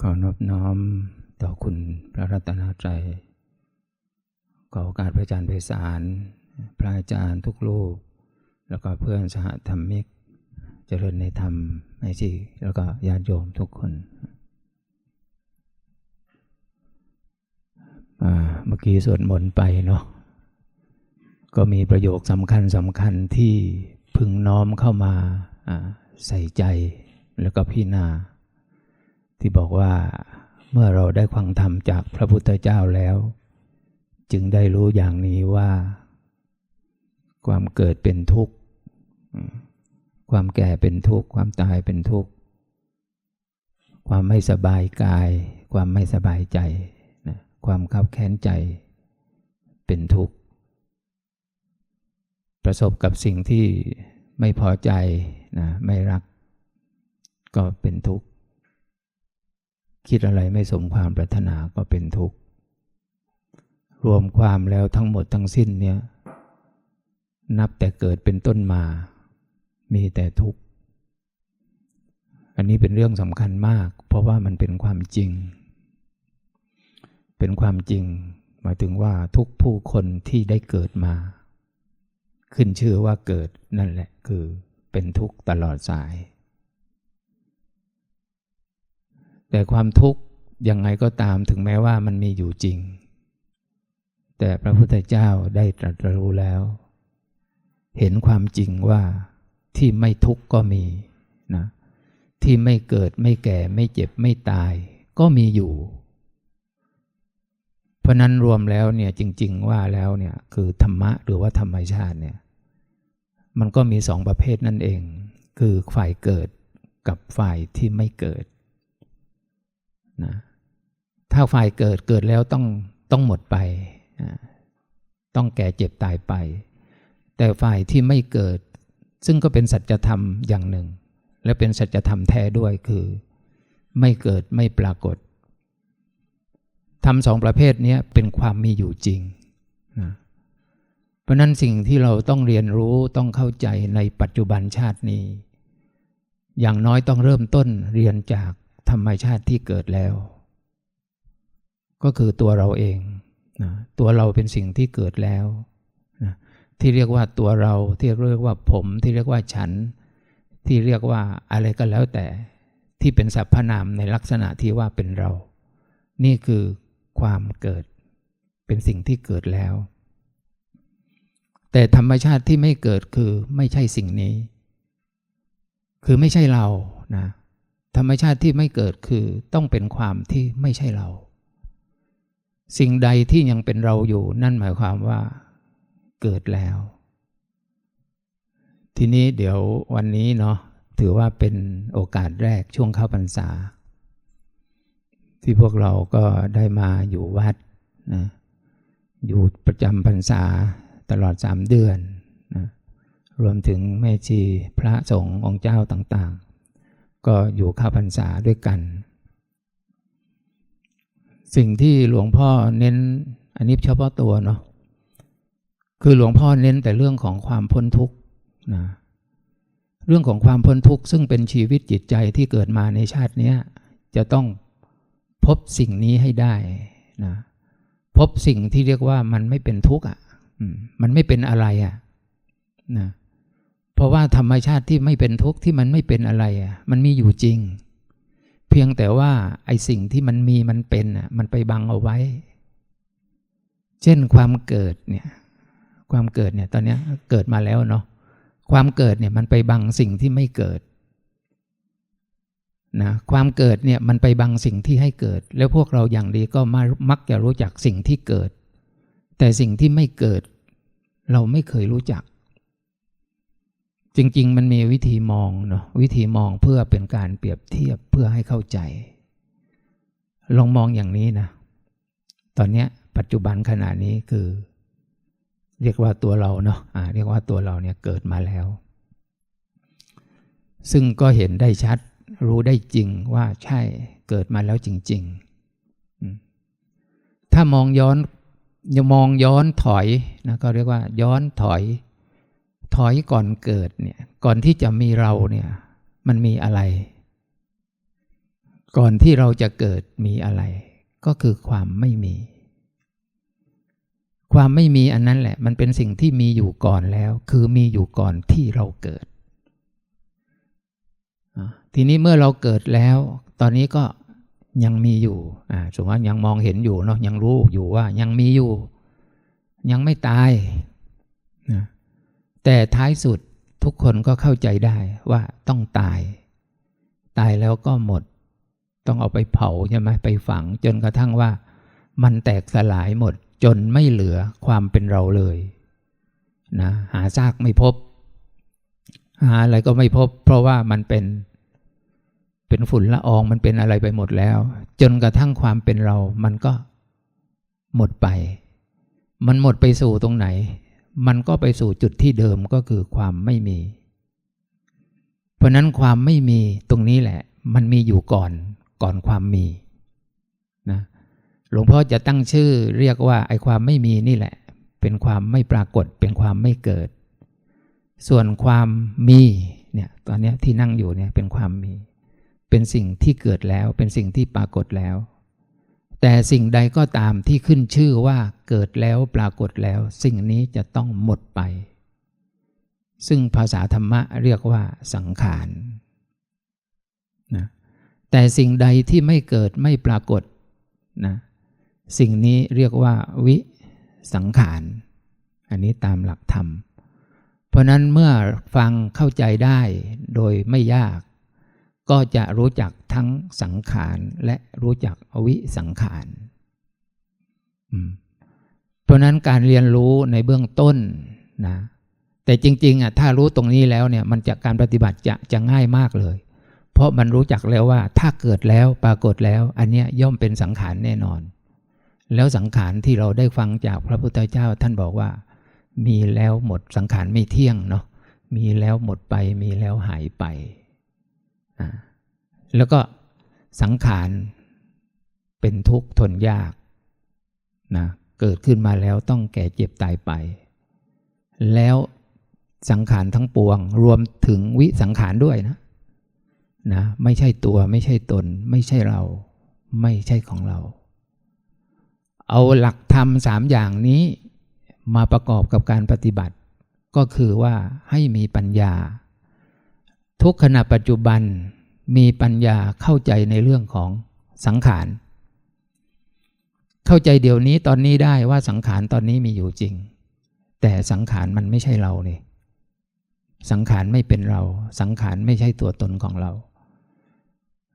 ขอนอบน้อมต่อคุณพระรัตนตรัยขอโอกาสพระอาจารย์ไพศาลพระอาจารย์ทุกรูป แล้วก็เพื่อนสหธรรมิก เจริญในธรรมในจีแล้วก็ญาติโยมทุกคนเมื่อกี้สวดมนต์ไปเนาะก็มีประโยคสำคัญสำคัญที่พึงน้อมเข้ามาอ่าใส่ใจแล้วก็พิจารณา ที่บอกว่าเมื่อเราได้ฟังธรรมจากพระพุทธเจ้าแล้ว จึงได้รู้อย่างนี้ว่า ความเกิดเป็นทุกข์ ความแก่เป็นทุกข์ ความตายเป็นทุกข์ ความไม่สบายกาย ความไม่สบายใจนะความขับแค้นใจ เป็นทุกข์ ประสบกับสิ่งที่ไม่พอใจนะไม่รัก ก็เป็นทุกข์ คิดอะไรไม่สมความปรารถนาก็เป็นทุกข์ รวมความแล้วทั้งหมดทั้งสิ้นเนี่ย นับแต่เกิดเป็นต้นมา มีแต่ทุกข์ อันนี้เป็นเรื่องสำคัญมาก เพราะว่ามันเป็นความจริง เป็นความจริง หมายถึงว่าทุกผู้คนที่ได้เกิดมา ขึ้นชื่อว่าเกิดนั่นแหละคือเป็นทุกข์ตลอดสาย แต่ความทุกข์ยังไงก็ตามถึงแม้ว่ามันมีอยู่จริง แต่พระพุทธเจ้าได้ตรัสรู้แล้ว เห็นความจริงว่าที่ไม่ทุกข์ก็มีนะที่ไม่เกิดไม่แก่ไม่เจ็บไม่ตาย ก็มีอยู่ เพราะนั้นรวมแล้วเนี่ยจริง ๆ ว่าแล้วเนี่ยคือธรรมะหรือว่าธรรมชาติเนี่ยมันก็มีสองประเภทนั่นเอง คือฝ่ายเกิดกับฝ่ายที่ไม่เกิด นะถ้าฝ่ายเกิดเกิดแล้วต้องต้องหมดไปนะต้องแก่เจ็บตายไป แต่ฝ่ายที่ไม่เกิด ซึ่งก็เป็นสัจธรรมอย่างหนึ่ง และเป็นสัจธรรมแท้ด้วยคือ ไม่เกิดไม่ปรากฏทำสองประเภทนี้เป็นความมีอยู่จริงนะเพราะนั้นสิ่งที่เราต้องเรียนรู้ต้องเข้าใจในปัจจุบันชาตินี้ อย่างน้อยต้องเริ่มต้นเรียนจาก ธรรมชาติที่เกิดแล้ว ก็คือตัวเราเองนะตัวเราเป็นสิ่งที่เกิดแล้วนะที่เรียกว่าตัวเราที่เรียกว่าผมที่เรียกว่าฉัน ที่เรียกว่าอะไรก็แล้วแต่ที่เป็นสรรพนามในลักษณะที่ว่าเป็นเรา นี่คือความเกิด เป็นสิ่งที่เกิดแล้ว แต่ธรรมชาติที่ไม่เกิดคือไม่ใช่สิ่งนี้ คือไม่ใช่เรานะ ธรรมชาติที่ไม่เกิดคือต้องเป็นความที่ไม่ใช่เรา สิ่งใดที่ยังเป็นเราอยู่นั่นหมายความว่า เกิดแล้ว ทีนี้เดี๋ยววันนี้เนาะถือว่าเป็นโอกาสแรกช่วงเข้าพรรษา ที่พวกเราก็ได้มาอยู่วัดนะอยู่ประจำพรรษาตลอดสามเดือนนะรวมถึงแม่ชีพระสงฆ์องค์เจ้าต่าง ก็อยู่ข้าพรรษาด้วยกัน สิ่งที่หลวงพ่อเน้นอันนี้เฉพาะตัวเนาะคือหลวงพ่อเน้นแต่เรื่องของความพ้นทุกข์นะเรื่องของความพ้นทุกข์ซึ่งเป็นชีวิตจิตใจที่เกิดมาในชาตินี้จะต้องพบสิ่งนี้ให้ได้นะพบสิ่งที่เรียกว่ามันไม่เป็นทุกข์อะมันไม่เป็นอะไรอะนะ เพราะว่าธรรมชาติที่ไม่เป็นทุกข์ที่มันไม่เป็นอะไรอะมันมีอยู่จริง เพียงแต่ว่าไอ้สิ่งที่มันมีมันเป็นอะมันไปบังเอาไว้ เช่นความเกิดเนี่ยความเกิดเนี่ยตอนนี้เกิดมาแล้วเนาะความเกิดเนี่ยมันไปบังสิ่งที่ไม่เกิดนะความเกิดเนี่ยมันไปบังสิ่งที่ให้เกิด แล้วพวกเราอย่างดีก็มามักจะรู้จักสิ่งที่เกิด แต่สิ่งที่ไม่เกิด เราไม่เคยรู้จัก จริง ๆ มันมีวิธีมองเนาะวิธีมองเพื่อเป็นการเปรียบเทียบเพื่อให้เข้าใจ ลองมองอย่างนี้นะ ตอนนี้ปัจจุบันขณะนี้คือ เรียกว่าตัวเราเนาะะเรียกว่าตัวเราเนี่ยเกิดมาแล้ว ซึ่งก็เห็นได้ชัด รู้ได้จริงว่าใช่เกิดมาแล้วจริง ๆ ถ้ามองย้อนมองย้อนถอยนะก็เรียกว่าย้อนถอย ถอยก่อนเกิดเนี่ย ก่อนที่จะมีเราเนี่ย มันมีอะไร ก่อนที่เราจะเกิดมีอะไร ก็คือความไม่มี ความไม่มีอันนั้นแหละ มันเป็นสิ่งที่มีอยู่ก่อนแล้ว คือมีอยู่ก่อนที่เราเกิด ทีนี้เมื่อเราเกิดแล้ว ตอนนี้ก็ยังมีอยู่อ่าสมมติว่ายังมองเห็นอยู่เนาะยังรู้อยู่ว่ายังมีอยู่ ยังไม่ตายนะ แต่ท้ายสุดทุกคนก็เข้าใจได้ว่าต้องตาย ตายแล้วก็หมด ต้องเอาไปเผาใช่ไหมไปฝัง จนกระทั่งว่า มันแตกสลายหมดจนไม่เหลือความเป็นเราเลยนะหาซากไม่พบ หาอะไรก็ไม่พบ เพราะว่ามันเป็น เป็นฝุ่นละอองมันเป็นอะไรไปหมดแล้ว จนกระทั่งความเป็นเรา มันก็หมดไป มันหมดไปสู่ตรงไหน มันก็ไปสู่จุดที่เดิมก็คือความไม่มี เพราะนั้นความไม่มีตรงนี้แหละ มันมีอยู่ก่อนก่อนความมีนะหลวงพ่อจะตั้งชื่อเรียกว่าไอ้ความไม่มีนี่แหละ เป็นความไม่ปรากฏเป็นความไม่เกิด ส่วนความมีเนี่ยตอนนี้ที่นั่งอยู่เนี่ยเป็นความมี เป็นสิ่งที่เกิดแล้ว เป็นสิ่งที่ปรากฏแล้ว แต่สิ่งใดก็ตามที่ขึ้นชื่อว่าเกิดแล้วปรากฏแล้ว สิ่งนี้จะต้องหมดไป ซึ่งภาษาธรรมะเรียกว่าสังขารนะแต่สิ่งใดที่ไม่เกิดไม่ปรากฏนะสิ่งนี้เรียกว่าวิสังขาร อันนี้ตามหลักธรรม เพราะนั้นเมื่อฟังเข้าใจได้โดยไม่ยาก ก็จะรู้จักทั้งสังขารและรู้จักอวิสังขาร เพราะนั้นการเรียนรู้ในเบื้องต้นนะ แต่จริงๆอะถ้ารู้ตรงนี้แล้วเนี่ยมันจะการปฏิบัติจะจะง่ายมากเลย เพราะมันรู้จักแล้วว่าถ้าเกิดแล้วปรากฏแล้ว อันเนี้ยย่อมเป็นสังขารแน่นอน แล้วสังขารที่เราได้ฟังจากพระพุทธเจ้าท่านบอกว่า มีแล้วหมดสังขารไม่เที่ยงเนาะมีแล้วหมดไปมีแล้วหายไป แล้วก็สังขารเป็นทุกข์ทนยากนะเกิดขึ้นมาแล้วต้องแก่เจ็บตายไป แล้วสังขารทั้งปวง รวมถึงวิสังขารด้วยนะนะไม่ใช่ตัวไม่ใช่ตน ไม่ใช่เรา ไม่ใช่ของเรา เอาหลักธรรมสามอย่างนี้มาประกอบกับการปฏิบัติ ก็คือว่าให้มีปัญญา ทุกขณะปัจจุบันมีปัญญาเข้าใจในเรื่องของสังขาร เข้าใจเดี๋ยวนี้ตอนนี้ได้ว่าสังขารตอนนี้มีอยู่จริง แต่สังขารมันไม่ใช่เราเนี่ยสังขารไม่เป็นเรา สังขารไม่ใช่ตัวตนของเรา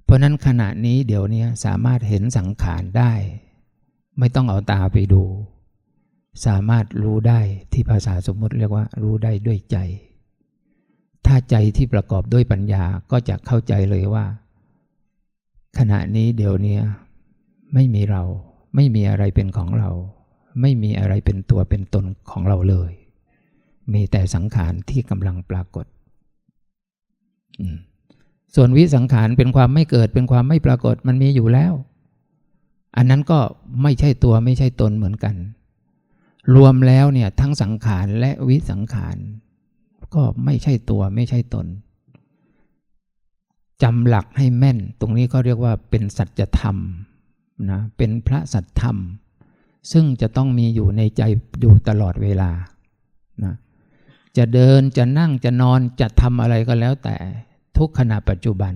เพราะนั้นขณะนี้เดี๋ยวนี้สามารถเห็นสังขารได้ ไม่ต้องเอาตาไปดู สามารถรู้ได้ที่ภาษาสมมติเรียกว่ารู้ได้ด้วยใจ ถ้าใจที่ประกอบด้วยปัญญาก็จะเข้าใจเลยว่า ขณะนี้เดี๋ยวนี้ไม่มีเรา ไม่มีอะไรเป็นของเรา ไม่มีอะไรเป็นตัวเป็นตนของเราเลย มีแต่สังขารที่กำลังปรากฏ ส่วนวิสังขารเป็นความไม่เกิดเป็นความไม่ปรากฏมันมีอยู่แล้ว อันนั้นก็ไม่ใช่ตัวไม่ใช่ตนเหมือนกัน รวมแล้วเนี่ยทั้งสังขารและวิสังขาร ก็ไม่ใช่ตัวไม่ใช่ตนจำหลักให้แม่น ตรงนี้ก็เรียกว่าเป็นสัจธรรมนะเป็นพระสัจธรรม ซึ่งจะต้องมีอยู่ในใจอยู่ตลอดเวลานะจะเดินจะนั่งจะนอนจะทำอะไรก็แล้วแต่ทุกขณะปัจจุบัน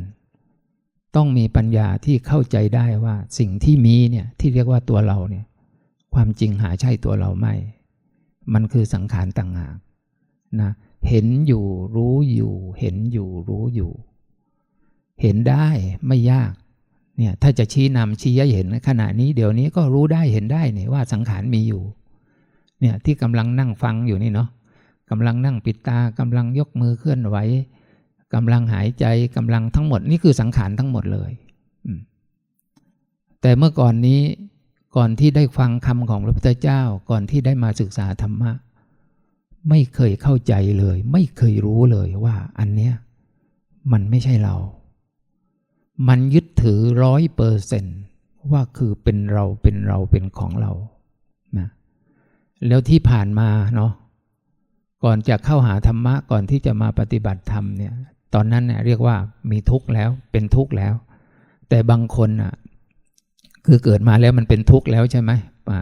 ต้องมีปัญญาที่เข้าใจได้ว่าสิ่งที่มีเนี่ยที่เรียกว่าตัวเราเนี่ยความจริงหาใช่ตัวเราไม่ มันคือสังขารต่างหากนะ เห็นอยู่รู้อยู่ เห็นอยู่รู้อยู่ เห็นได้ไม่ยากเนี่ยถ้าจะชี้นำชี้ให้เห็นขณะนี้เดี๋ยวนี้ก็รู้ได้เห็นได้เนี่ยว่าสังขารมีอยู่เนี่ยที่กำลังนั่งฟังอยู่นี่เนาะกำลังนั่งปิดตากำลังยกมือเคลื่อนไหวกำลังหายใจกำลังทั้งหมดนี่คือสังขารทั้งหมดเลยแต่เมื่อก่อนนี้ก่อนที่ได้ฟังคำของพระพุทธเจ้าก่อนที่ได้มาศึกษาธรรมะ ไม่เคยเข้าใจเลย ไม่เคยรู้เลยว่าอันเนี้ยมันไม่ใช่เรา มันยึดถือร้อยเปอร์เซนว่าคือเป็นเราเป็นเราเป็นของเรานะแล้วที่ผ่านมาเนาะก่อนจะเข้าหาธรรมะก่อนที่จะมาปฏิบัติธรรมเนี่ยตอนนั้นเนี่ยเรียกว่ามีทุกข์แล้วเป็นทุกข์แล้ว แต่บางคนอะคือเกิดมาแล้วมันเป็นทุกข์แล้วใช่ไหมอ่า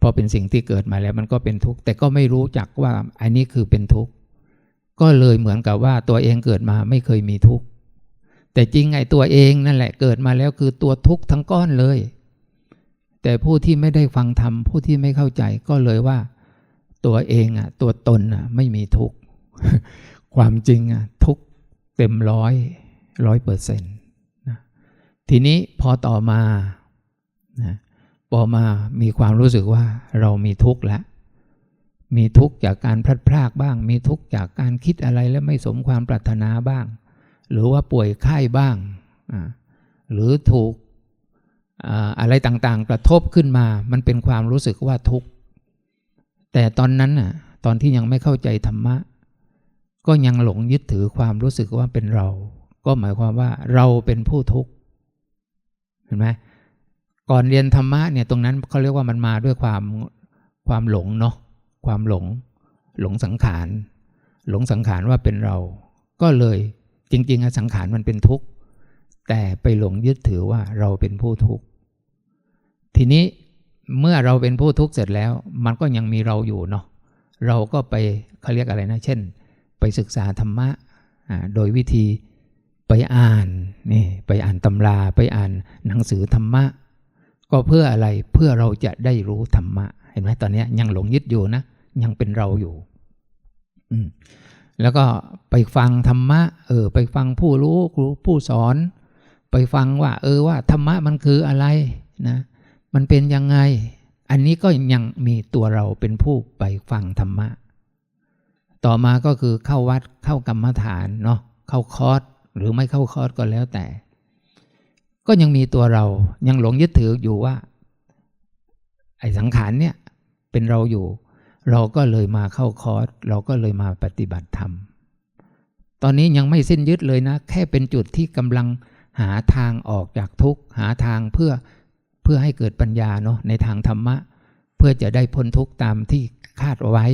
พอเป็นสิ่งที่เกิดมาแล้วมันก็เป็นทุกข์แต่ก็ไม่รู้จักว่าอันนี้คือเป็นทุกข์ก็เลยเหมือนกับว่าตัวเองเกิดมาไม่เคยมีทุกข์แต่จริงไอ้ตัวเองนั่นแหละเกิดมาแล้วคือตัวทุกข์ทั้งก้อนเลย แต่ผู้ที่ไม่ได้ฟังธรรมผู้ที่ไม่เข้าใจก็เลยว่า ตัวเองอะ ตัวตนอะ ไม่มีทุกข์ความจริงอะ ทุกข์เต็มร้อยร้อยเปอร์เซ็นต์ทีนี้พอต่อมานะ พอมามีความรู้สึกว่าเรามีทุกข์แล้วมีทุกข์จากการพลัดพรากบ้าง มีทุกข์จากการคิดอะไรและไม่สมความปรารถนาบ้าง หรือว่าป่วยไข้บ้าง หรือถูกอะไรต่างๆ กระทบขึ้นมา มันเป็นความรู้สึกว่าทุกข์ แต่ตอนนั้นน่ะ ตอนที่ยังไม่เข้าใจธรรมะ ก็ยังหลงยึดถือความรู้สึกว่าเป็นเรา ก็หมายความว่าเราเป็นผู้ทุกข์ เห็นไหม ก่อนเรียนธรรมะเนี่ยตรงนั้นเขาเรียกว่ามันมาด้วยความความหลงเนาะความหลง หลงสังขาร หลงสังขารว่าเป็นเรา ก็เลยจริง ๆ สังขารมันเป็นทุกข์ แต่ไปหลงยึดถือว่าเราเป็นผู้ทุกข์ ทีนี้เมื่อเราเป็นผู้ทุกข์เสร็จแล้ว มันก็ยังมีเราอยู่เนาะเราก็ไปเขาเรียกอะไรนะ เช่น ไปศึกษาธรรมะโดยวิธีไปอ่านนี่ไปอ่านตำราไปอ่านหนังสือธรรมะ ก็เพื่ออะไรเพื่อเราจะได้รู้ธรรมะ เห็นไหมตอนนี้ยังหลงยึดอยู่นะยังเป็นเราอยู่ อืมแล้วก็ไปฟังธรรมะ เออ ไปฟังผู้รู้ครูผู้สอน ไปฟังว่า เออว่าธรรมะมันคืออะไรนะ มันเป็นยังไง อันนี้ก็ยังมีตัวเราเป็นผู้ไปฟังธรรมะ ต่อมาก็คือเข้าวัดเข้ากรรมฐานเนาะเข้าคอร์สหรือไม่เข้าคอร์สก็แล้วแต่ ก็ยังมีตัวเรายังหลงยึดถืออยู่ว่า ไอ้สังขารเนี่ยเป็นเราอยู่ เราก็เลยมาเข้าคอร์สเราก็เลยมาปฏิบัติธรรม ตอนนี้ยังไม่สิ้นยึดเลยนะ แค่เป็นจุดที่กำลังหาทางออกจากทุกข์ หาทางเพื่อเพื่อให้เกิดปัญญาเนาะในทางธรรมะ เพื่อจะได้พ้นทุกข์ตามที่คาดเอาไว้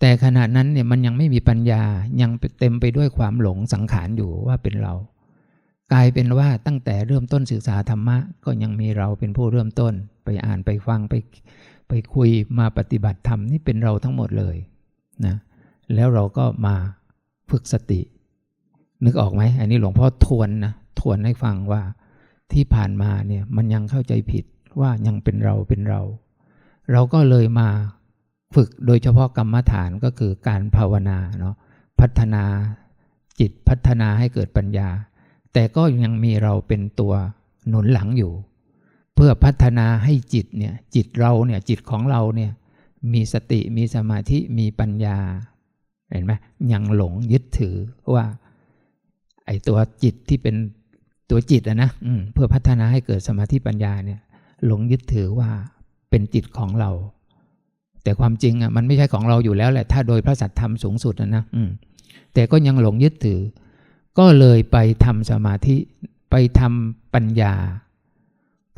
แต่ขณะนั้นเนี่ยมันยังไม่มีปัญญายังเต็มไปด้วยความหลงสังขารอยู่ว่าเป็นเรา กลายเป็นว่าตั้งแต่เริ่มต้นศึกษาธรรมะ ก็ยังมีเราเป็นผู้เริ่มต้น ไปอ่านไปฟังไปไปคุยมาปฏิบัติธรรมนี่เป็นเราทั้งหมดเลยนะแล้วเราก็มาฝึกสติ นึกออกไหมอันนี้หลวงพ่อทวนนะทวนให้ฟังว่าที่ผ่านมาเนี่ยมันยังเข้าใจผิดว่ายังเป็นเราเป็นเรา เราก็เลยมาฝึกโดยเฉพาะกรรมฐานก็คือการภาวนาเนาะพัฒนาจิตพัฒนาให้เกิดปัญญา แต่ก็ยังมีเราเป็นตัวหนุนหลังอยู่ เพื่อพัฒนาให้จิตเนี่ยจิตเราเนี่ยจิตของเราเนี่ยมีสติมีสมาธิมีปัญญา เห็นไหมยังหลงยึดถือว่า ไอ้ตัวจิตที่เป็นตัวจิตอะนะอืมเพื่อพัฒนาให้เกิดสมาธิปัญญาเนี่ย หลงยึดถือว่าเป็นจิตของเรา แต่ความจริงอะมันไม่ใช่ของเราอยู่แล้วแหละ ถ้าโดยพระสัทธรรมสูงสุดนะนะอืมแต่ก็ยังหลงยึดถือ ก็เลยไปทำสมาธิไปทำปัญญา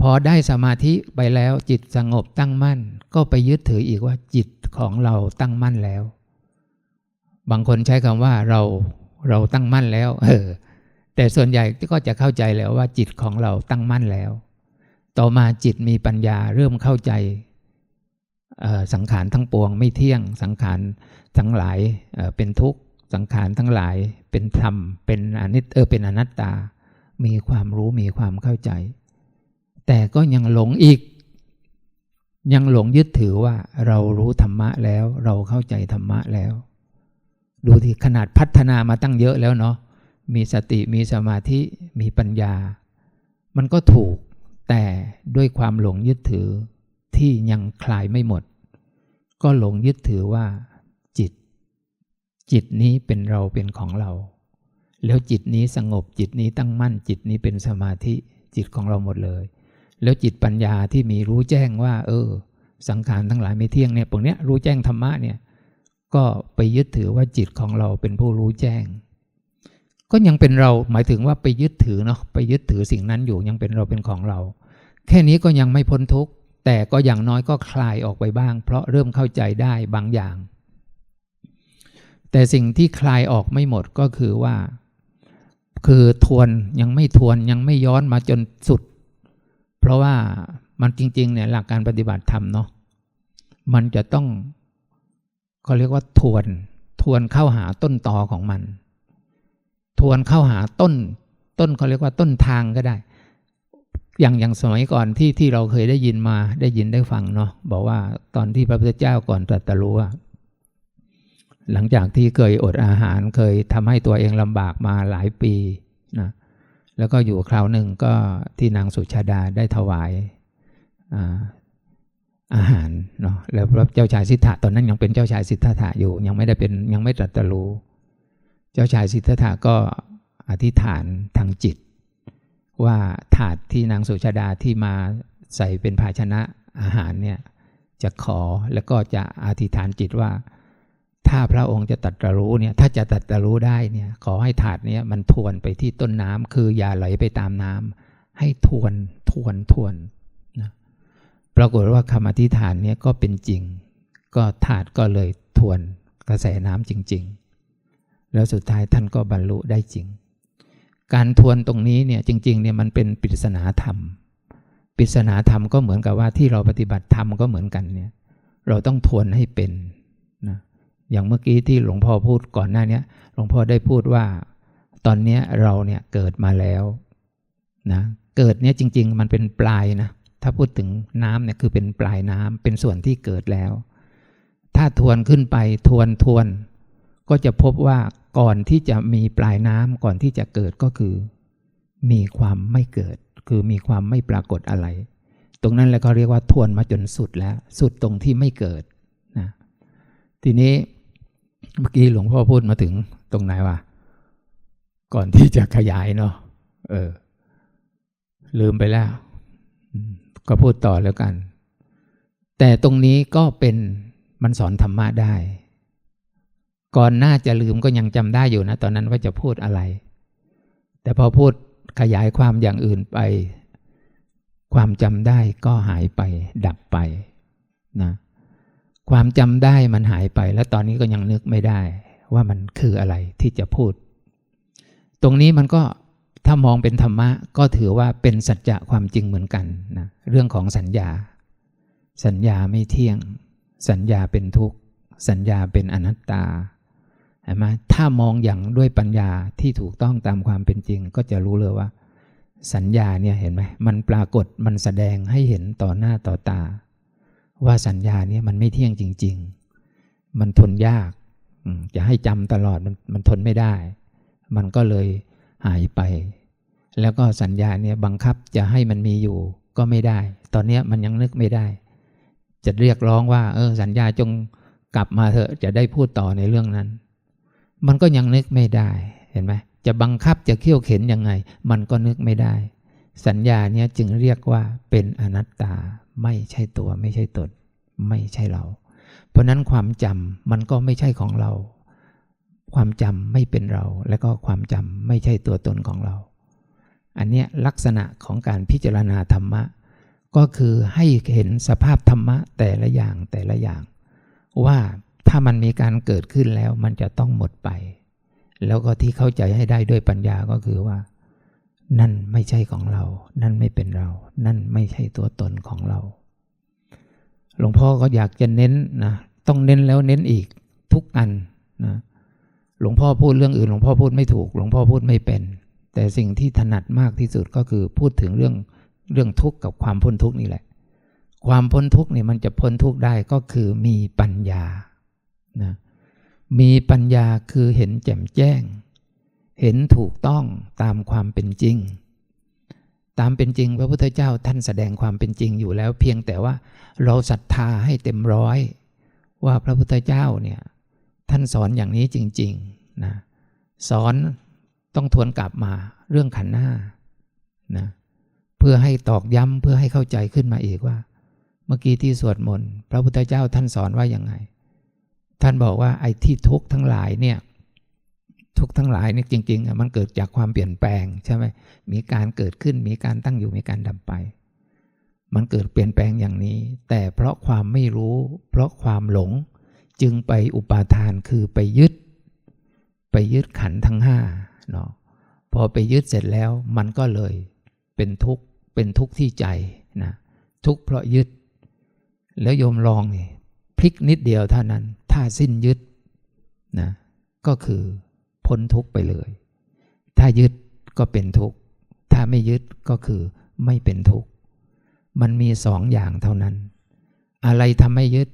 พอได้สมาธิไปแล้วจิตสงบตั้งมั่น ก็ไปยึดถืออีกว่าจิตของเราตั้งมั่นแล้ว บางคนใช้คำว่าเราเราตั้งมั่นแล้ว เออ แต่ส่วนใหญ่ก็จะเข้าใจแล้วว่าจิตของเราตั้งมั่นแล้ว ต่อมาจิตมีปัญญาเริ่มเข้าใจสังขารทั้งปวงไม่เที่ยงสังขารทั้งหลายเป็นทุกข์ สังขารทั้งหลายเป็นธรรม เป็นอนิจเออเป็นอนัตตา มีความรู้มีความเข้าใจ แต่ก็ยังหลงอีก ยังหลงยึดถือว่าเรารู้ธรรมะแล้ว เราเข้าใจธรรมะแล้ว ดูที่ขนาดพัฒนามาตั้งเยอะแล้วเนาะมีสติมีสมาธิมีปัญญา มันก็ถูกแต่ด้วยความหลงยึดถือที่ยังคลายไม่หมด ก็หลงยึดถือว่า จิตนี้เป็นเราเป็นของเรา แล้วจิตนี้สงบจิตนี้ตั้งมั่น จิตนี้เป็นสมาธิจิตของเราหมดเลย แล้วจิตปัญญาที่มีรู้แจ้งว่า เออ สังขารทั้งหลายไม่เที่ยงเนี่ยพวกเนี้ยรู้แจ้งธรรมะเนี่ยก็ไปยึดถือว่าจิตของเราเป็นผู้รู้แจ้ง ก็ยังเป็นเราหมายถึงว่าไปยึดถือเนาะไปยึดถือสิ่งนั้นอยู่ยังเป็นเราเป็นของเรา แค่นี้ก็ยังไม่พ้นทุกข์แต่ก็อย่างน้อยก็คลายออกไปบ้าง เพราะเริ่มเข้าใจได้บางอย่าง แต่สิ่งที่คลายออกไม่หมดก็คือว่า คือทวนยังไม่ทวนยังไม่ย้อนมาจนสุด เพราะว่ามันจริง ๆ เนี่ยหลักการปฏิบัติธรรมเนาะมันจะต้องเขาเรียกว่าทวนทวนเข้าหาต้นตอของมัน ทวนเข้าหาต้น ต้นเขาเรียกว่าต้นทางก็ได้ อย่างอย่างสมัยก่อนที่ที่เราเคยได้ยินมาได้ยินได้ฟังเนาะบอกว่าตอนที่พระพุทธเจ้าก่อนตรัสรู้อะ หลังจากที่เคยอดอาหารเคยทำให้ตัวเองลำบากมาหลายปีนะแล้วก็อยู่คราวหนึ่งก็ที่นางสุชาดาได้ถวายอาอาหารเนาะแล้วพระเจ้าชายสิทธัตถะตอนนั้นยังเป็นเจ้าชายสิทธัตถะอยู่ ยังไม่ได้เป็นยังไม่ตรัสรู้ เจ้าชายสิทธัตถะก็อธิษฐานทางจิต ว่าถาดที่นางสุชาดาที่มาใส่เป็นภาชนะอาหารเนี่ยจะขอแล้วก็จะอธิษฐานจิตว่า ถ้าพระองค์จะตรัสรู้เนี่ยถ้าจะตรัสรู้ได้เนี่ยขอให้ถาดเนี้ยมันทวนไปที่ต้นน้ำคืออย่าไหลไปตามน้ำให้ทวนทวนทวนนะปรากฏว่าคำอธิษฐานเนี้ยก็เป็นจริง ก็ถาดก็เลยทวนกระแสน้ำจริง ๆ แล้วสุดท้ายท่านก็บรรลุได้จริง การทวนตรงนี้เนี่ยจริงๆเนี่ยมันเป็นปริศนาธรรมปริศนาธรรมก็เหมือนกับว่าที่เราปฏิบัติธรรมก็เหมือนกันเนี่ยเราต้องทวนให้เป็นนะ อย่างเมื่อกี้ที่หลวงพ่อพูดก่อนหน้านี้หลวงพ่อได้พูดว่า ตอนนี้เราเนี่ยเกิดมาแล้วนะเกิดเนี่ยจริง ๆ มันเป็นปลายนะถ้าพูดถึงน้ำเนี่ยคือเป็นปลายน้ำเป็นส่วนที่เกิดแล้ว ถ้าทวนขึ้นไปทวนทวน ก็จะพบว่าก่อนที่จะมีปลายน้ำก่อนที่จะเกิดก็คือ มีความไม่เกิด คือมีความไม่ปรากฏอะไร ตรงนั้นแล้วก็เรียกว่าทวนมาจนสุดแล้ว สุดตรงที่ไม่เกิดนะทีนี้ เมื่อกี้หลวงพ่อพูดมาถึงตรงไหนวะก่อนที่จะขยายเนาะเออ ลืมไปแล้ว ก็พูดต่อแล้วกัน แต่ตรงนี้ก็เป็นมันสอนธรรมะได้ ก่อนหน้าจะลืมก็ยังจำได้อยู่นะ ตอนนั้นว่าจะพูดอะไร แต่พอพูดขยายความอย่างอื่นไป ความจำได้ก็หายไปดับไปนะ ความจำได้มันหายไป แล้วตอนนี้ก็ยังนึกไม่ได้ ว่ามันคืออะไรที่จะพูด ตรงนี้มันก็ถ้ามองเป็นธรรมะก็ถือว่าเป็นสัจจะความจริงเหมือนกันนะเรื่องของสัญญา สัญญาไม่เที่ยง สัญญาเป็นทุกข์ สัญญาเป็นอนัตตาเห็นไหมถ้ามองอย่างด้วยปัญญาที่ถูกต้องตามความเป็นจริง ก็จะรู้เลยว่า สัญญาเนี่ยเห็นไหมมันปรากฏมันแสดงให้เห็นต่อหน้าต่อตา ว่าสัญญาเนี่ยมันไม่เที่ยงจริง ๆ มันทนยากจะให้จำตลอดมันมันทนไม่ได้ มันก็เลยหายไป แล้วก็สัญญาเนี่ยบังคับจะให้มันมีอยู่ก็ไม่ได้ ตอนนี้มันยังนึกไม่ได้ จะเรียกร้องว่า เออ สัญญาจงกลับมาเถอะจะได้พูดต่อในเรื่องนั้น มันก็ยังนึกไม่ได้เห็นไหมจะบังคับจะเขี่ยวเข็นยังไง มันก็นึกไม่ได้ สัญญาเนี่ยจึงเรียกว่าเป็นอนัตตา ไม่ใช่ตัวไม่ใช่ตนไม่ใช่เรา เพราะนั้นความจำมันก็ไม่ใช่ของเรา ความจำไม่เป็นเรา และก็ความจำไม่ใช่ตัวตนของเรา อันเนี้ยลักษณะของการพิจารณาธรรมะ ก็คือให้เห็นสภาพธรรมะแต่ละอย่างแต่ละอย่าง ว่าถ้ามันมีการเกิดขึ้นแล้วมันจะต้องหมดไป แล้วก็ที่เข้าใจให้ได้ด้วยปัญญาก็คือว่า นั่นไม่ใช่ของเรา นั่นไม่เป็นเรา นั่นไม่ใช่ตัวตนของเรา หลวงพ่อก็อยากจะเน้นนะ ต้องเน้นแล้วเน้นอีกทุกอันนะ หลวงพ่อพูดเรื่องอื่น หลวงพ่อพูดไม่ถูก หลวงพ่อพูดไม่เป็น แต่สิ่งที่ถนัดมากที่สุดก็คือพูดถึงเรื่องเรื่องทุกข์กับความพ้นทุกข์นี่แหละ ความพ้นทุกข์เนี่ยมันจะพ้นทุกข์ได้ก็คือมีปัญญา นะ มีปัญญาคือเห็นแจ่มแจ้ง เห็นถูกต้องตามความเป็นจริง ตามเป็นจริง พระพุทธเจ้าท่านแสดงความเป็นจริงอยู่แล้ว เพียงแต่ว่าเราศรัทธาให้เต็มร้อย ว่าพระพุทธเจ้าเนี่ยท่านสอนอย่างนี้จริงๆนะสอนต้องทวนกลับมาเรื่องขันหน้านะเพื่อให้ตอกย้ำเพื่อให้เข้าใจขึ้นมาอีกว่า เมื่อกี้ที่สวดมนต์พระพุทธเจ้าท่านสอนว่าอย่างไง ท่านบอกว่าไอ้ที่ทุกข์ทั้งหลายเนี่ย ทุกทั้งหลายเนี่ยจริงๆมันเกิดจากความเปลี่ยนแปลงใช่ไหมมีการเกิดขึ้น มีการตั้งอยู่มีการดับไป มันเกิดเปลี่ยนแปลงอย่างนี้ แต่เพราะความไม่รู้ เพราะความหลง จึงไปอุปาทานคือไปยึด ไปยึดขันทั้งห้าเนาะพพอไปยึดเสร็จแล้วมันก็เลยเป็นทุกข์เป็นทุกข์ที่ใจนะทุกข์เพราะยึด แล้วโยมลองนี่พลิกนิดเดียวเท่านั้น ถ้าสิ้นยึดนะก็คือ พ้นทุกไปเลย ถ้ายึดก็เป็นทุกข์ ถ้าไม่ยึดก็คือไม่เป็นทุกข์ มันมีสองอย่างเท่านั้น อะไรทำให้ยึด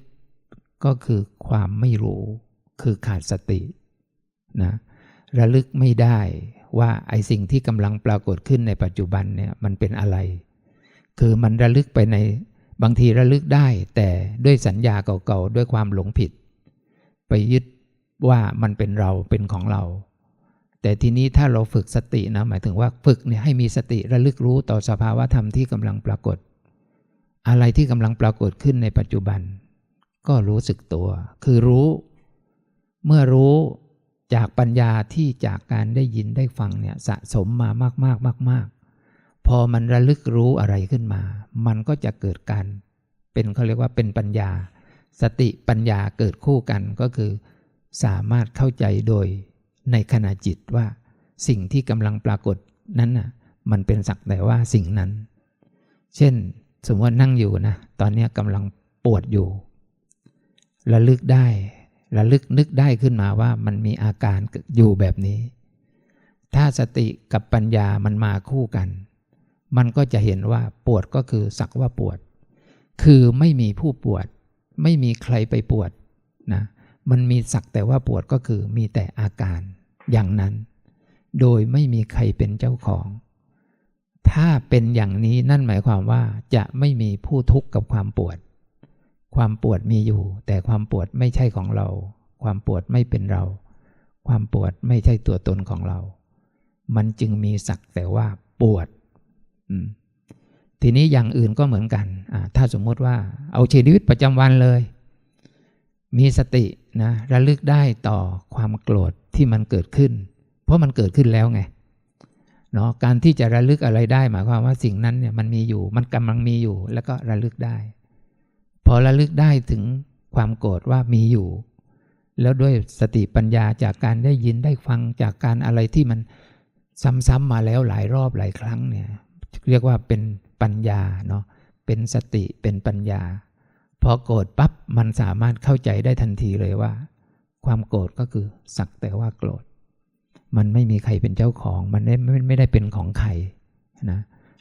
ก็คือความไม่รู้ คือขาดสตินะระลึกไม่ได้ว่าไอสิ่งที่กำลังปรากฏขึ้นในปัจจุบันเนี่ยมันเป็นอะไร คือมันระลึกไปในบางทีระลึกได้ แต่ด้วยสัญญาเก่าๆ ด้วยความหลงผิด ไปยึด ว่ามันเป็นเราเป็นของเรา แต่ทีนี้ถ้าเราฝึกสตินะหมายถึงว่าฝึกเนี่ยให้มีสติระลึกรู้ต่อสภาวะธรรมที่กำลังปรากฏ อะไรที่กำลังปรากฏขึ้นในปัจจุบัน ก็รู้สึกตัว คือรู้ เมื่อรู้จากปัญญาที่จากการได้ยินได้ฟังเนี่ยสะสมมามากมากมากมากพอมันระลึกรู้อะไรขึ้นมา มันก็จะเกิดการ เป็นเขาเรียกว่าเป็นปัญญา สติปัญญาเกิดคู่กันก็คือ สามารถเข้าใจโดยในขณะจิตว่าสิ่งที่กำลังปรากฏนั้นน่ะมันเป็นสักแต่ว่าสิ่งนั้น เช่น สมมติว่านั่งอยู่นะ ตอนนี้กำลังปวดอยู่ ระลึกได้ ระลึกนึกได้ขึ้นมาว่ามันมีอาการอยู่แบบนี้ ถ้าสติกับปัญญามันมาคู่กัน มันก็จะเห็นว่าปวดก็คือสักว่าปวด คือไม่มีผู้ปวด ไม่มีใครไปปวดนะ มันมีสักแต่ว่าปวดก็คือมีแต่อาการอย่างนั้น โดยไม่มีใครเป็นเจ้าของ ถ้าเป็นอย่างนี้นั่นหมายความว่าจะไม่มีผู้ทุกข์กับความปวด ความปวดมีอยู่ แต่ความปวดไม่ใช่ของเรา ความปวดไม่เป็นเรา ความปวดไม่ใช่ตัวตนของเรา มันจึงมีสักแต่ว่าปวดทีนี้อย่างอื่นก็เหมือนกัน ถ้าสมมติว่าเอาชีวิตประจำวันเลย มีสตินะระลึกได้ต่อความโกรธที่มันเกิดขึ้น เพราะมันเกิดขึ้นแล้วไงเนาะการที่จะระลึกอะไรได้หมายความว่าสิ่งนั้นเนี่ยมันมีอยู่ มันกำลังมีอยู่ แล้วก็ระลึกได้ พอระลึกได้ถึงความโกรธว่ามีอยู่ แล้วด้วยสติปัญญาจากการได้ยินได้ฟังจากการอะไรที่มันซ้ำๆมาแล้วหลายรอบหลายครั้งเนี่ยเรียกว่าเป็นปัญญาเนาะเป็นสติเป็นปัญญา พอโกรธปั๊บมันสามารถเข้าใจได้ทันทีเลยว่า ความโกรธก็คือสักแต่ว่าโกรธ มันไม่มีใครเป็นเจ้าของ มันไม่ไม่ได้เป็นของใครนะ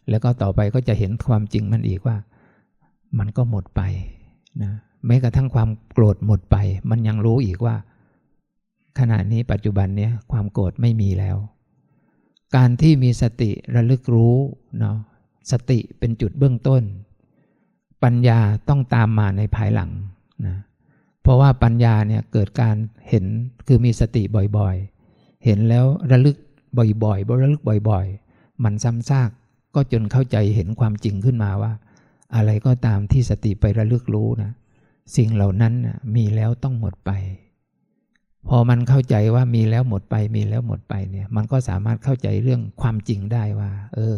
แล้วก็ต่อไปก็จะเห็นความจริงมันอีกว่า มันก็หมดไปนะแม้กระทั่งความโกรธหมดไป มันยังรู้อีกว่า ขณะนี้ปัจจุบันเนี้ยความโกรธไม่มีแล้ว การที่มีสติระลึกรู้เนาะสติเป็นจุดเบื้องต้น ปัญญาต้องตามมาในภายหลังนะเพราะว่าปัญญาเนี่ยเกิดการเห็นคือมีสติบ่อยๆ เห็นแล้วระลึกบ่อยๆบระลึกบ่อยๆ มันซ้ำซากก็จนเข้าใจเห็นความจริงขึ้นมาว่า อะไรก็ตามที่สติไประลึกรู้นะสิ่งเหล่านั้นนะมีแล้วต้องหมดไป พอมันเข้าใจว่ามีแล้วหมดไป มีแล้วหมดไปเนี่ย มันก็สามารถเข้าใจเรื่องความจริงได้ว่า เออ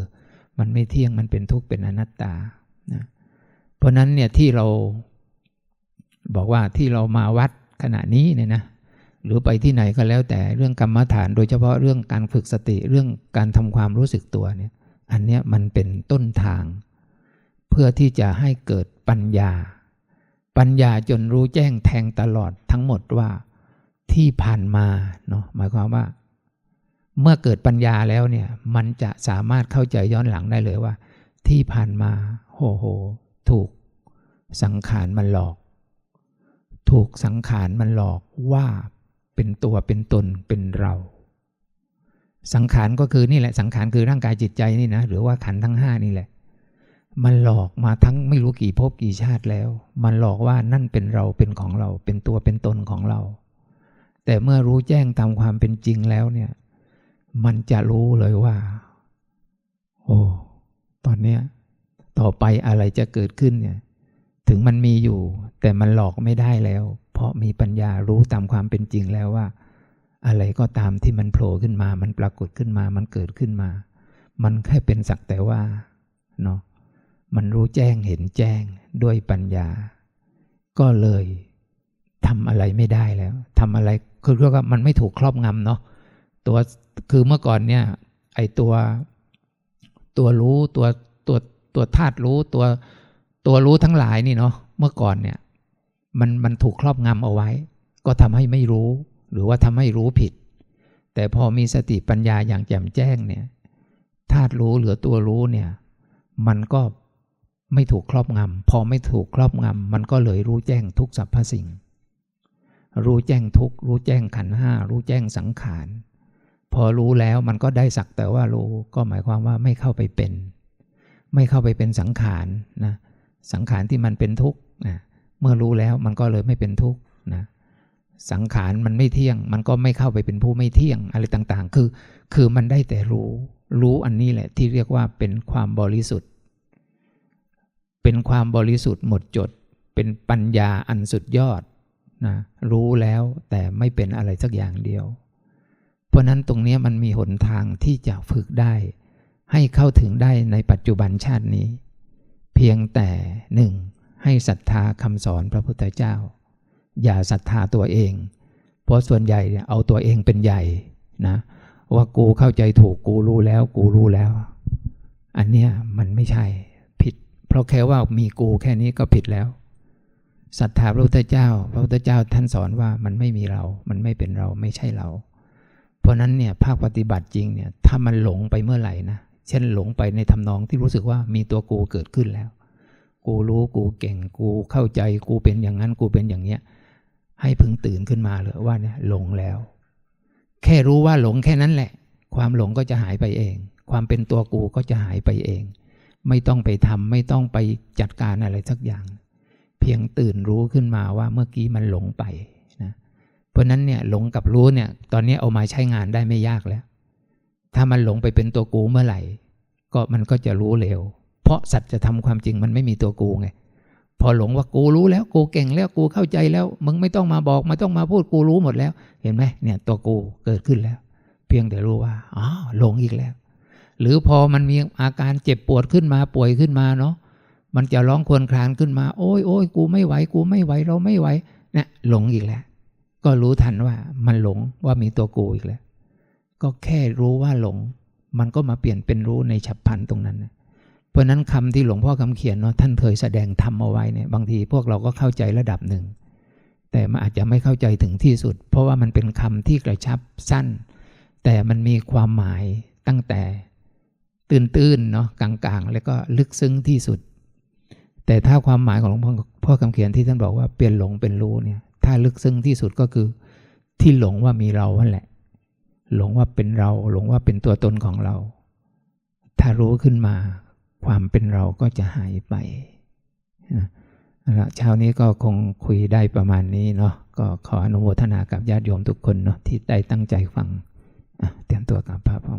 มันไม่เที่ยงมันเป็นทุกข์เป็นอนัตตา เพราะนั้นเนี่ยที่เราบอกว่าที่เรามาวัดขณะนี้เนี่ยนะหรือไปที่ไหนก็แล้วแต่เรื่องกรรมฐาน โดยเฉพาะเรื่องการฝึกสติเรื่องการทำความรู้สึกตัวเนี่ยอันเนี้ยมันเป็นต้นทาง เพื่อที่จะให้เกิดปัญญา ปัญญาจนรู้แจ้งแทงตลอดทั้งหมดว่าที่ผ่านมาเนาะหมายความว่า เมื่อเกิดปัญญาแล้วเนี่ยมันจะสามารถเข้าใจย้อนหลังได้เลยว่า ที่ผ่านมาโหโห ถูกสังขารมันหลอก ถูกสังขารมันหลอกว่าเป็นตัวเป็นตนเป็นเรา สังขารก็คือนี่แหละสังขารคือร่างกายจิตใจนี่นะหรือว่าขันทั้งห้านี่แหละ มันหลอกมาทั้งไม่รู้กี่ภพกี่ชาติแล้ว มันหลอกว่านั่นเป็นเราเป็นของเรา เป็นตัวเป็นตนของเรา แต่เมื่อรู้แจ้งตามความเป็นจริงแล้วเนี่ย มันจะรู้เลยว่า โอ้ตอนเนี้ย ต่อไปอะไรจะเกิดขึ้นเนี่ย ถึงมันมีอยู่ แต่มันหลอกไม่ได้แล้ว เพราะมีปัญญารู้ตามความเป็นจริงแล้วว่า อะไรก็ตามที่มันโผล่ขึ้นมา มันปรากฏขึ้นมา มันเกิดขึ้นมา มันแค่เป็นสักแต่ว่าเนาะมันรู้แจ้งเห็นแจ้งด้วยปัญญา ก็เลยทำอะไรไม่ได้แล้วทำอะไรคือเรียกว่ามันไม่ถูกครอบงำเนาะตัวคือเมื่อก่อนเนี่ย ไอตัว ตัวรู้ตัวตัว ตัวธาตุรู้ตัวตัวรู้ทั้งหลายนี่เนาะเมื่อก่อนเนี่ย มันมันถูกครอบงำเอาไว้ ก็ทำให้ไม่รู้ หรือว่าทำให้รู้ผิด แต่พอมีสติปัญญาอย่างแจ่มแจ้งเนี่ยธาตุรู้หรือตัวรู้เนี่ย มันก็ไม่ถูกครอบงำพอไม่ถูกครอบงำมันก็เลยรู้แจ้งทุกสรรพสิ่ง รู้แจ้งทุกรู้แจ้งขันห้ารู้แจ้งสังขาร พอรู้แล้วมันก็ได้สักแต่ว่ารู้ก็หมายความว่าไม่เข้าไปเป็น ไม่เข้าไปเป็นสังขารนะสังขารที่มันเป็นทุกข์นะเมื่อรู้แล้วมันก็เลยไม่เป็นทุกข์นะสังขารมันไม่เที่ยง มันก็ไม่เข้าไปเป็นผู้ไม่เที่ยงอะไรต่างๆ คือ คือมันได้แต่รู้ รู้อันนี้แหละที่เรียกว่าเป็นความบริสุทธิ์ เป็นความบริสุทธิ์หมดจด เป็นปัญญาอันสุดยอดนะรู้แล้วแต่ไม่เป็นอะไรสักอย่างเดียว เพราะนั้นตรงนี้มันมีหนทางที่จะฝึกได้ ให้เข้าถึงได้ในปัจจุบันชาตินี้ เพียงแต่หนึ่งให้ศรัทธาคำสอนพระพุทธเจ้า อย่าศรัทธาตัวเอง เพราะส่วนใหญ่เอาตัวเองเป็นใหญ่นะว่ากูเข้าใจถูกกูรู้แล้ว กูรู้แล้ว อันเนี้ยมันไม่ใช่ผิด เพราะแค่ว่ามีกูแค่นี้ก็ผิดแล้วศรัทธาพระพุทธเจ้า พระพุทธเจ้าท่านสอนว่ามันไม่มีเรา มันไม่เป็นเราไม่ใช่เรา เพราะนั้นเนี่ยภาคปฏิบัติจริงเนี่ยถ้ามันหลงไปเมื่อไหร่นะ เช่นหลงไปในทำนองที่รู้สึกว่ามีตัวกูเกิดขึ้นแล้ว กูรู้กูเก่งกูเข้าใจกูเป็นอย่างนั้นกูเป็นอย่างเนี้ยให้พึงตื่นขึ้นมาเลยว่าเนี่ยหลงแล้ว แค่รู้ว่าหลงแค่นั้นแหละ ความหลงก็จะหายไปเอง ความเป็นตัวกูก็จะหายไปเอง ไม่ต้องไปทำไม่ต้องไปจัดการอะไรสักอย่าง เพียงตื่นรู้ขึ้นมาว่าเมื่อกี้มันหลงไปนะเพราะนั้นเนี่ยหลงกับรู้เนี่ยตอนนี้เอามาใช้งานได้ไม่ยากแล้ว ถ้ามันหลงไปเป็นตัวกูเมื่อไหร่ ก็มันก็จะรู้เร็ว เพราะสัจจะทำความจริงมันไม่มีตัวกูไง พอหลงว่ากูรู้แล้วกูเก่งแล้วกูเข้าใจแล้ว มึงไม่ต้องมาบอกไม่ต้องมาพูดกูรู้หมดแล้ว เห็นไหมเนี่ยตัวกูเกิดขึ้นแล้ว เพียงแต่รู้ว่าอ๋อหลงอีกแล้ว หรือพอมันมีอาการเจ็บปวดขึ้นมาป่วยขึ้นมาเนาะมันจะร้องควญครางขึ้นมา โอ้ยโอ้ยกูไม่ไหว กูไม่ไหว เราไม่ไหวเนี่ยหลงอีกแล้ว ก็รู้ทันว่ามันหลงว่ามีตัวกูอีกแล้ว ก็แค่รู้ว่าหลง มันก็มาเปลี่ยนเป็นรู้ในฉับพลันตรงนั้นนะเพราะนั้นคำที่หลวงพ่อคำเขียนเนาะท่านเคยแสดงธรรมเอาไว้เนี่ยบางทีพวกเราก็เข้าใจระดับหนึ่ง แต่มันอาจจะไม่เข้าใจถึงที่สุด เพราะว่ามันเป็นคำที่กระชับสั้น แต่มันมีความหมายตั้งแต่ตื้นๆเนาะกลางๆ แล้วก็ลึกซึ้งที่สุด แต่ถ้าความหมายของหลวงพ่อพ่อคำเขียนที่ท่านบอกว่าเปลี่ยนหลงเป็นรู้เนี่ยถ้าลึกซึ้งที่สุดก็คือ ที่หลงว่ามีเรานั่นแหละ หลงว่าเป็นเรา หลงว่าเป็นตัวตนของเรา ถ้ารู้ขึ้นมา ความเป็นเราก็จะหายไปนะละเช้านี้ก็คงคุยได้ประมาณนี้เนาะก็ขออนุโมทนากับญาติโยมทุกคนเนาะที่ได้ตั้งใจฟังเตรียมตัวกับพระพร้อม